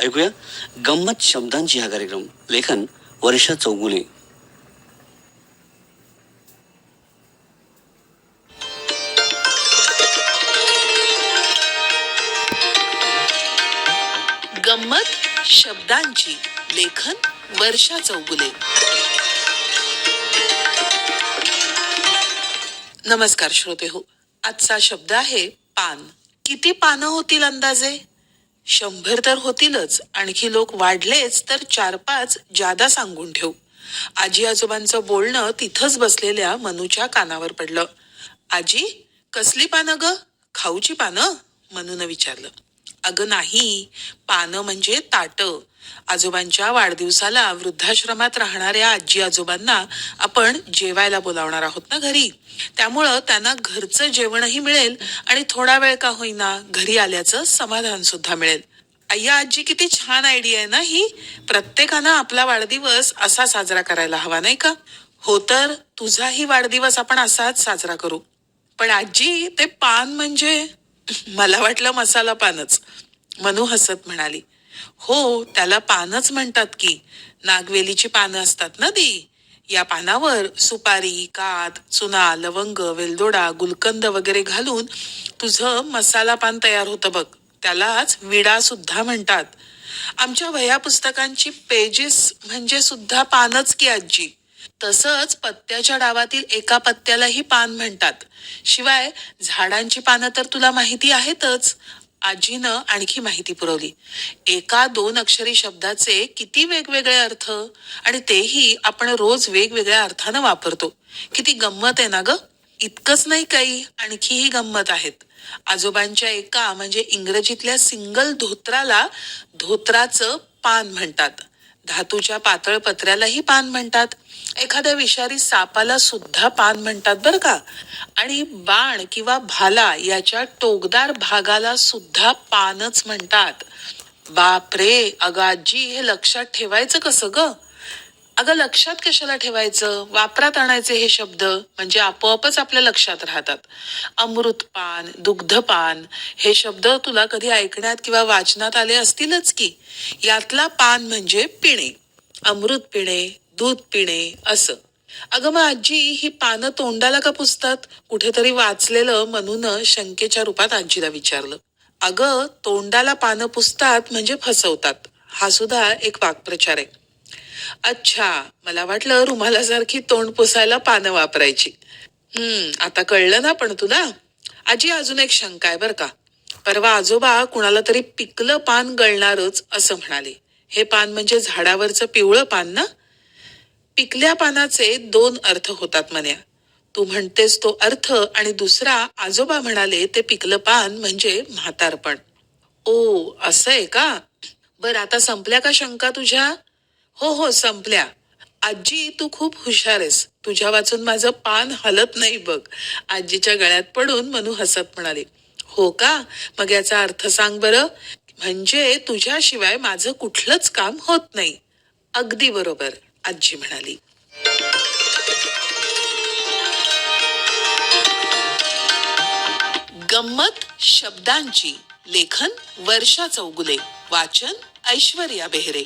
ऐकूया. गंमत शब्दांची हा कार्यक्रम. लेखन वर्षा चौगुले. गंमत शब्दांची. लेखन वर्षा चौगुले. नमस्कार श्रोते हो. आजचा शब्द आहे पान. किती पानं होतील अंदाजे? शंभर तर होतीलच. आणखी लोक वाढलेच तर चार पाच जादा सांगून ठेवू. आजी आजोबांचं बोलणं तिथंच बसलेल्या मनूच्या कानावर पडलं. आजी कसली पानं ग? खाऊची पानं? मनूनं विचारलं. अगं नाही पानं म्हणजे ताट. आजोबांच्या वाढदिवसाला वृद्धाश्रमात राहणाऱ्या आजी आजोबांना आपण जेवायला बोलावणार आहोत ना घरी. त्यामुळं त्यांना घरचं जेवणही मिळेल आणि थोडा वेळ का होईना घरी आल्याचं समाधान सुद्धा मिळेल. अय्या आजी किती छान आयडिया आहे ना ही. प्रत्येकानं आपला वाढदिवस असा साजरा करायला हवा नाही का? हो तर तुझाही वाढदिवस आपण असाच साजरा करू. पण आजी ते पान म्हणजे मला वाटलं मसाला पानच. मनू हसत म्हणाली हो त्याला पानच म्हणतात की. नागवेलीची पानं असतात ना ती? या पानावर सुपारी कात चुना लवंग वेलदोडा गुलकंद वगैरे घालून तुझं मसाला पान तयार होतं बघ. त्यालाच विडा सुद्धा म्हणतात. आमच्या वह्या पुस्तकांची पेजेस म्हणजे सुद्धा पानच की आजी. तसंच पत्त्याच्या डावातील एका पत्त्यालाही पान म्हणतात. शिवाय झाडांची पानं तर तुला माहिती आहेतच. आजीनं आणखी माहिती पुरवली. एका दोन अक्षरी शब्दाचे किती वेगवेगळे अर्थ आणि तेही आपण रोज वेगवेगळ्या अर्थानं वापरतो. किती गंमत आहे ना ग? इतकंच नाही काही आणखीही गंमत आहेत. आजोबांच्या एका म्हणजे इंग्रजीतल्या सिंगल धोत्राला धोत्राचं पान म्हणतात. धातूच्या पातळ पत्र्यालाही पान म्हणतात. एखाद्या विषारी सापाला सुद्धा पान म्हणतात बरं का? आणि बाण किंवा भाला याच्या टोकदार भागाला सुद्धा पानच म्हणतात. बापरे अगाजी हे लक्षात ठेवायचं कसं ग? अगं लक्षात कशाला ठेवायचं? वापरात आणायचे हे शब्द म्हणजे आपोआपच आपल्या लक्षात राहतात. अमृतपान दुग्धपान हे शब्द तुला कधी ऐकण्यात किंवा वाचनात आले असतीलच की? यातला पान म्हणजे पिणे. अमृत पिणे दूध पिणे असं. अगं मग आजी ही पानं तोंडाला का पुसतात? कुठेतरी वाचलेलं म्हणून शंकेच्या रूपात आजीला विचारलं. अगं तोंडाला पानं पुसतात म्हणजे फसवतात. हा सुद्धा एक वाक्प्रचार आहे. अच्छा मला वाटलं रुमालासारखी तोंड पुसायला पानं वापरायची. हम्म आता कळलं ना पण तुला? आजी अजून एक शंका आहे बर का. परवा आजोबा कुणाला तरी पिकलं पान गळणारच असं म्हणाले. हे पान म्हणजे झाडावरचं पिवळं पान ना? पिकल्या पानाचे दोन अर्थ होतात म्हण्या. तू म्हणतेस तो अर्थ आणि दुसरा आजोबा म्हणाले ते पिकलं पान म्हणजे म्हातारपण. ओ असं आहे का? बर आता संपल्या का शंका तुझ्या? हो हो संपल्या. आजी तू खूप हुशार आहेस. तुझ्या वाचून माझं पान हलत नाही बघ. आजीच्या गळ्यात पडून मनू हसत म्हणाले. हो का? मग याचा अर्थ सांग बरं. म्हणजे तुझ्याशिवाय माझं कुठलंच काम होत नाही. अगदी बरोबर आजी म्हणाली. गंमत शब्दांची लेखन वर्षा चौगुले. वाचन ऐश्वर्या बेहरे.